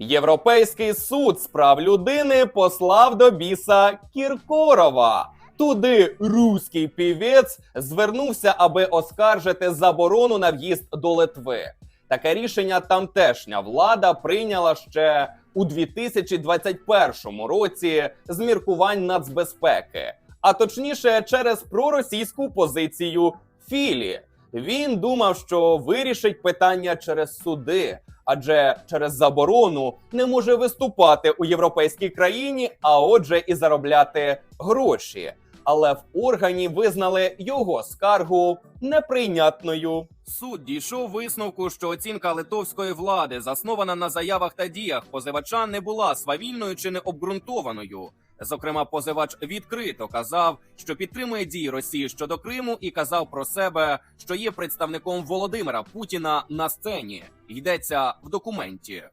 Європейський суд з прав людини послав до біса Кіркорова. Туди руський півець звернувся, аби оскаржити заборону на в'їзд до Литви. Таке рішення тамтешня влада прийняла ще у 2021 році з міркувань нацбезпеки, а точніше через проросійську позицію Філі. Він думав, що вирішить питання через суди, адже через заборону не може виступати у європейській країні, а отже, і заробляти гроші. Але в органі визнали його скаргу неприйнятною. Суд дійшов висновку, що оцінка литовської влади, заснована на заявах та діях позивача, не була свавільною чи необґрунтованою. Зокрема, позивач відкрито казав, що підтримує дії Росії щодо Криму, і казав про себе, що є представником Володимира Путіна на сцені. Йдеться в документі.